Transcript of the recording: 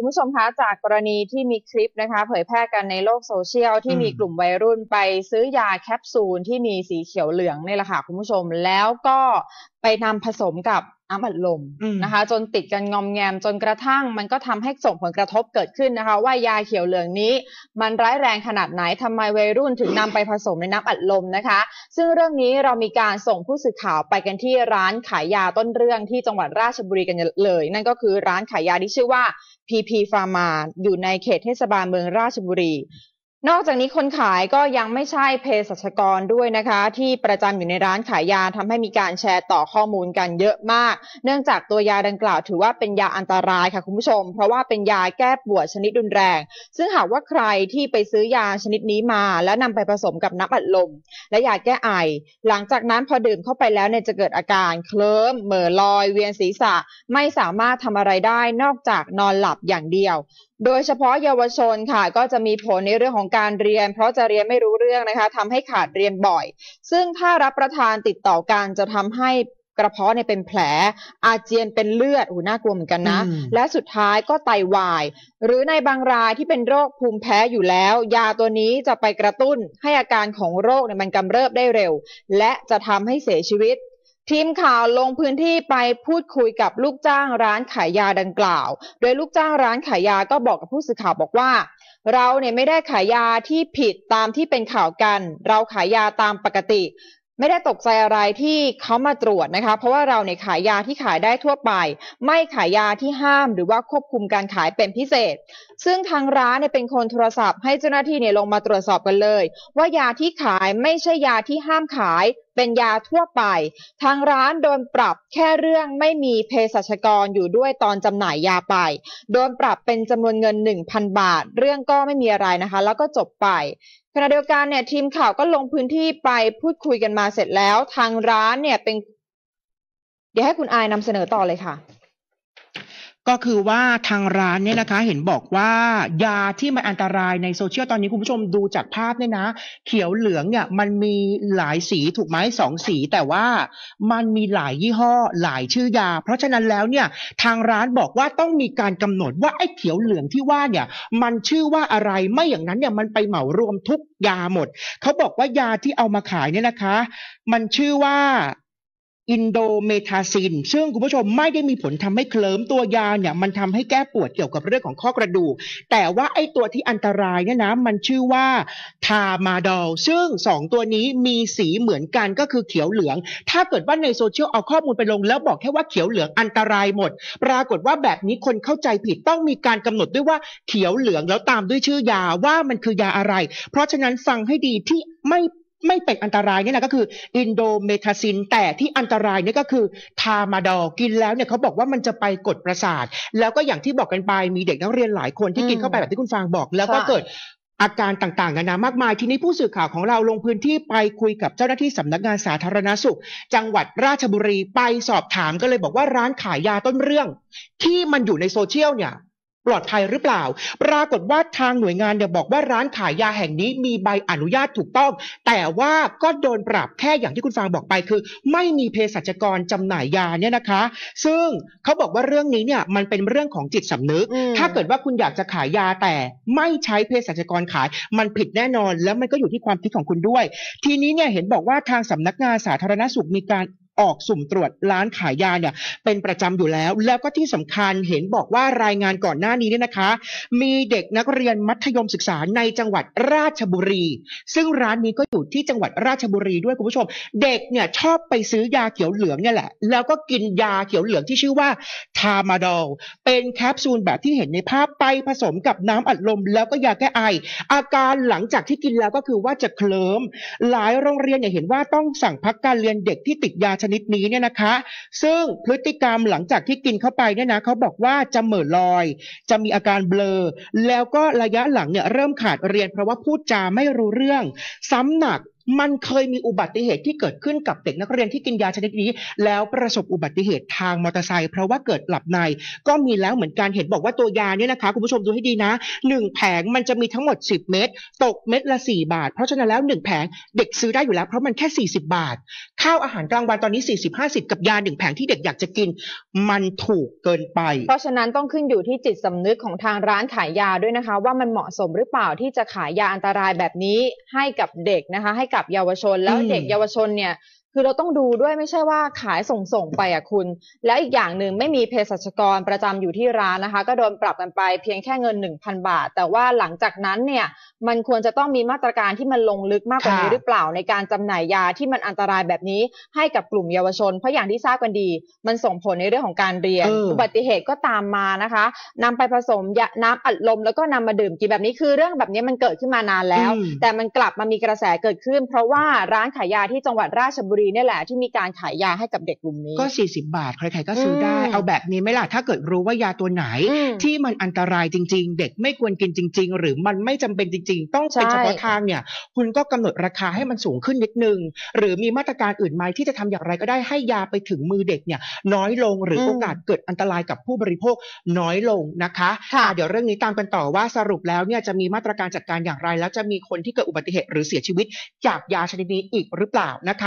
คุณผู้ชมคะจากกรณีที่มีคลิปนะคะ เผยแพร่กันในโลกโซเชียลที่มีกลุ่มวัยรุ่นไปซื้อยาแคปซูลที่มีสีเขียวเหลืองนี่แหละค่ะคุณผู้ชมแล้วก็ไปนำผสมกับน้ำอัดลมอืมนะคะ จนติดกันงอมแงมจนกระทั่ง มันก็ทำให้ส่งผลกระทบเกิดขึ้นนะคะ ว่ายาเขียวเหลืองนี้ มันร้ายแรงขนาดไหนทำไมวัยรุ่นถึงนำไปผสมในน้ำอัดลมนะคะ ซึ่งเรื่องนี้เรามีการส่งผู้สื่อข่าวไปกันที่ร้านขายยาต้นเรื่องที่จังหวัดราชบุรีกันเลย นั่นก็คือร้านขายยาที่ชื่อว่า PP Pharma อยู่ในเขตเทศบาลเมืองราชบุรี นอกจากนี้คนขายก็ยังไม่ใช่เภสัชกรด้วยนะคะ ที่ประจำอยู่ในร้านขายยาทำให้มีการแชร์ต่อข้อมูลกันเยอะมาก เนื่องจากตัวยาดังกล่าวถือว่าเป็นยาอันตรายค่ะคุณผู้ชม เพราะว่าเป็นยาแก้ปวดชนิดรุนแรง ซึ่งหากว่าใครที่ไปซื้อยาชนิดนี้มา แล้วนำไปผสมกับน้ำอัดลม และยาแก้ไอ หลังจากนั้นพอดื่มเข้าไปแล้วเนี่ยจะเกิดอาการเคลิ้มเหม่อลอย เวียนศีรษะไม่สามารถทำอะไรได้นอกจากนอนหลับอย่างเดียว โดยเฉพาะเยาวชนค่ะ ก็จะมีผลในเรื่องของการเรียน เพราะจะเรียนไม่รู้เรื่องนะคะทำให้ขาดเรียนบ่อย ซึ่งถ้ารับประทานติดต่อกันจะทำให้กระเพาะเนี่ยเป็นแผล อาเจียนเป็นเลือดโอ้น่ากลัวเหมือนกันนะอืมและสุดท้ายก็ไตวาย หรือในบางรายที่เป็นโรคภูมิแพ้อยู่แล้ว ยาตัวนี้จะไปกระตุ้นให้อาการของโรคเนี่ยมันกำเริบได้เร็ว และจะทำให้เสียชีวิต ทีมข่าวลงพื้นที่ไปพูดคุยกับลูกจ้างร้านขายยาดังกล่าว โดยลูกจ้างร้านขายยาก็บอกกับผู้สื่อข่าวบอกว่า เราเนี่ยไม่ได้ขายยาที่ผิดตามที่เป็นข่าวกัน เราขายยาตามปกติ ไม่ได้ตกใจอะไรที่เขามาตรวจนะคะ เพราะว่าเราเนี่ยขายยาที่ขายได้ทั่วไป ไม่ขายยาที่ห้ามหรือว่าควบคุมการขายเป็นพิเศษ ซึ่งทางร้านเนี่ยเป็นคนโทรศัพท์ให้เจ้าหน้าที่เนี่ยลงมาตรวจสอบกันเลย ว่ายาที่ขายไม่ใช่ยาที่ห้ามขาย เป็นยาทั่วไป ทางร้านโดนปรับแค่เรื่องไม่มีเภสัชกรอยู่ด้วยตอนจำหน่ายยาไป โดนปรับเป็นจำนวนเงิน 1,000 บาท เรื่องก็ไม่มีอะไรนะคะ แล้วก็จบไปขณะเดียวกันเนี่ยทีมข่าวก็ลงพื้นที่ไปพูดคุยกันมาเสร็จแล้ว ทางร้านเนี่ยเป็น เดี๋ยวให้คุณอายนำเสนอต่อเลยค่ะ ก็คือว่าทางร้านเนี่ยนะคะเห็นบอกว่ายาที่มันอันตรายในโซเชียลตอนนี้คุณผู้ชมดูจากภาพเนี่ยนะ เขียวเหลืองเนี่ยมันมีหลายสีถูกไหมสองสี แต่ว่ามันมีหลายยี่ห้อหลายชื่อยา เพราะฉะนั้นแล้วเนี่ยทางร้านบอกว่าต้องมีการกำหนดว่าไอ้เขียวเหลืองที่ว่าเนี่ยมันชื่อว่าอะไรไม่อย่างนั้นเนี่ยมันไปเหมารวมทุกยาหมดเขาบอกว่ายาที่เอามาขายเนี่ยนะคะ มันชื่อว่า อินโดเมทาซิน ซึ่งคุณผู้ชมไม่ได้มีผลทำให้เคลิ้มตัวยาเนี่ยมันทำให้แก้ปวดเกี่ยวกับเรื่องของข้อกระดูก แต่ว่าไอ้ตัวที่อันตรายเนี่ยนะมันชื่อว่าทามาดอลซึ่งสองตัวนี้มีสีเหมือนกันก็คือเขียวเหลือง ถ้าเกิดว่าในโซเชียลเอาข้อมูลไปลง แล้วบอกแค่ว่าเขียวเหลืองอันตรายหมด ปรากฏว่าแบบนี้คนเข้าใจผิดต้องมีการกำหนดด้วยว่าเขียวเหลืองแล้วตามด้วยชื่อยาว่ามันคือยาอะไร เพราะฉะนั้นฟังให้ดีที่ไม่ ไม่เป็นอันตรายเนี่ยนะก็คืออินโดเมทาซิน แต่ที่อันตรายเนี่ยก็คือทามาดอลกินแล้วเนี่ยเขาบอกว่ามันจะไปกดประสาท แล้วก็อย่างที่บอกกันไปมีเด็กนักเรียนหลายคนที่กินเข้าไปแบบที่คุณฟางบอก แล้วก็ใช่เกิดอาการต่างๆนานามากมาย ทีนี้ผู้สื่อข่าวของเราลงพื้นที่ไปคุยกับเจ้าหน้าที่สำนักงานสาธารณสุข จังหวัดราชบุรีไปสอบถามก็เลยบอกว่าร้านขายยาต้นเรื่อง ที่มันอยู่ในโซเชียลเนี่ย ปลอดภัยหรือเปล่า ปรากฏว่าทางหน่วยงานเนี่ยบอกว่าร้านขายยาแห่งนี้มีใบอนุญาตถูกต้อง แต่ว่าก็โดนปรับแค่อย่างที่คุณฟางบอกไปคือ ไม่มีเภสัชกรจำหน่ายยาเนี่ยนะคะ ซึ่งเขาบอกว่าเรื่องนี้เนี่ยมันเป็นเรื่องของจิตสำนึกอืมถ้าเกิดว่าคุณอยากจะขายยาแต่ไม่ใช้เภสัชกรขาย มันผิดแน่นอน แล้วมันก็อยู่ที่ความคิดของคุณด้วย ทีนี้เนี่ยเห็นบอกว่าทางสำนักงานสาธารณสุขมีการ ออกสุ่มตรวจร้านขายยาเนี่ยเป็นประจำอยู่แล้ว แล้วก็ที่สำคัญเห็นบอกว่ารายงานก่อนหน้านี้เนี่ยนะคะ มีเด็กนักเรียนมัธยมศึกษาในจังหวัดราชบุรี ซึ่งร้านนี้ก็อยู่ที่จังหวัดราชบุรีด้วยคุณผู้ชม เด็กเนี่ยชอบไปซื้อยาเขียวเหลืองเนี่ยแหละ แล้วก็กินยาเขียวเหลืองที่ชื่อว่าทามาดอลเป็นแคปซูลแบบที่เห็นในภาพไปผสมกับน้ำอัดลม แล้วก็ยาแก้ไอ อาการหลังจากที่กินแล้วก็คือว่าจะเคลิ้มหลายโรงเรียนเนี่ยเห็นว่าต้องสั่งพักการเรียนเด็กที่ติดยาชนิดนี้เนี่ยนะคะ ซึ่งพฤติกรรมหลังจากที่กินเข้าไปเนี่ยนะเขาบอกว่าจะเหม่อลอย จะมีอาการเบลอ แล้วก็ระยะหลังเนี่ยเริ่มขาดเรียนเพราะว่าพูดจาไม่รู้เรื่อง ซ้ำหนัก มันเคยมีอุบัติเหตุที่เกิดขึ้นกับเด็กนักเรียนที่กินยาชนิดนี้ แล้วประสบอุบัติเหตุทางมอเตอร์ไซค์เพราะว่าเกิดหลับในก็มีแล้วเหมือนกันเห็นบอกว่าตัวยาเนี่ยนะคะคุณผู้ชมดูให้ดีนะหนึ่งแผงมันจะมีทั้งหมด 10 เม็ดตกเม็ดละ 4 บาท เพราะฉะนั้นแล้วหนึ่งแผงเด็กซื้อได้อยู่แล้วเพราะมันแค่ 40 บาท ข้าวอาหารกลางวันตอนนี้ 40-50 กับยาหนึ่งแผงที่เด็กอยากจะกิน มันถูกเกินไป เพราะฉะนั้นต้องขึ้นอยู่ที่จิตสำนึกของทางร้านขายยาด้วยนะคะ ว่ามันเหมาะสมหรือเปล่าที่จะขายยาอันตรายแบบนี้ให้กับเด็กนะคะให้กับเยาวชน แล้วอืมเด็กเยาวชนเนี่ย คือเราต้องดูด้วยไม่ใช่ว่าขายส่งส่งๆไปอะคุณ แล้วอีกอย่างหนึ่งไม่มีเภสัชกรประจำอยู่ที่ร้านนะคะ ก็โดนปรับกันไปเพียงแค่เงิน 1,000 บาท แต่ว่าหลังจากนั้นเนี่ยมันควรจะต้องมีมาตรการที่มันลงลึกมากกว่านี้ค่ะหรือเปล่าในการจำหน่ายยาที่มันอันตรายแบบนี้ให้กับกลุ่มเยาวชน เพราะอย่างที่ทราบกันดี มันส่งผลในเรื่องของการเรียนเอออุอุบัติเหตุก็ตามมานะคะนำไปผสมยาน้ำอัดลมแล้วก็นำมาดื่มกินแบบนี้คือเรื่องแบบนี้มันเกิดขึ้นมานานแล้วอืมแต่มันกลับมามีกระแสเกิดขึ้น เพราะว่าร้านขายยาที่จังหวัดราชบุรีเนี่ยแหละที่มีการขายยาให้กับเด็กกลุ่มนี้ ก็ 40 บาท ใครๆก็ซื้อได้อืมเอาแบบนี้ไหมล่ะถ้าเกิดรู้ว่ายาตัวไหนอืมที่มันอันตรายจริง ๆ เด็กไม่ควรกินจริง ๆ หรือมันไม่จำเป็นจริง ๆ ต้องเป็นใช่เฉพาะทางเนี่ย คุณก็กำหนดราคาให้มันสูงขึ้นนิดนึง หรือมีมาตรการอื่นไหมที่จะทำอย่างไรก็ได้ให้ยาไปถึงมือเด็กเนี่ย น้อยลงหรืออมโอกาสเกิดอันตรายกับผู้บริโภคน้อยลงนะคะค่ะอะเดี๋ยวเรื่องนี้ตามกันต่อว่าสรุปแล้วเนี่ยจะมีมาตรการจัดการอย่างไร แล้วจะมีคนที่เกิดอุบัติเหตุหรือเสียชีวิตจากยาชนิดนี้อีกหรือเปล่านะคะ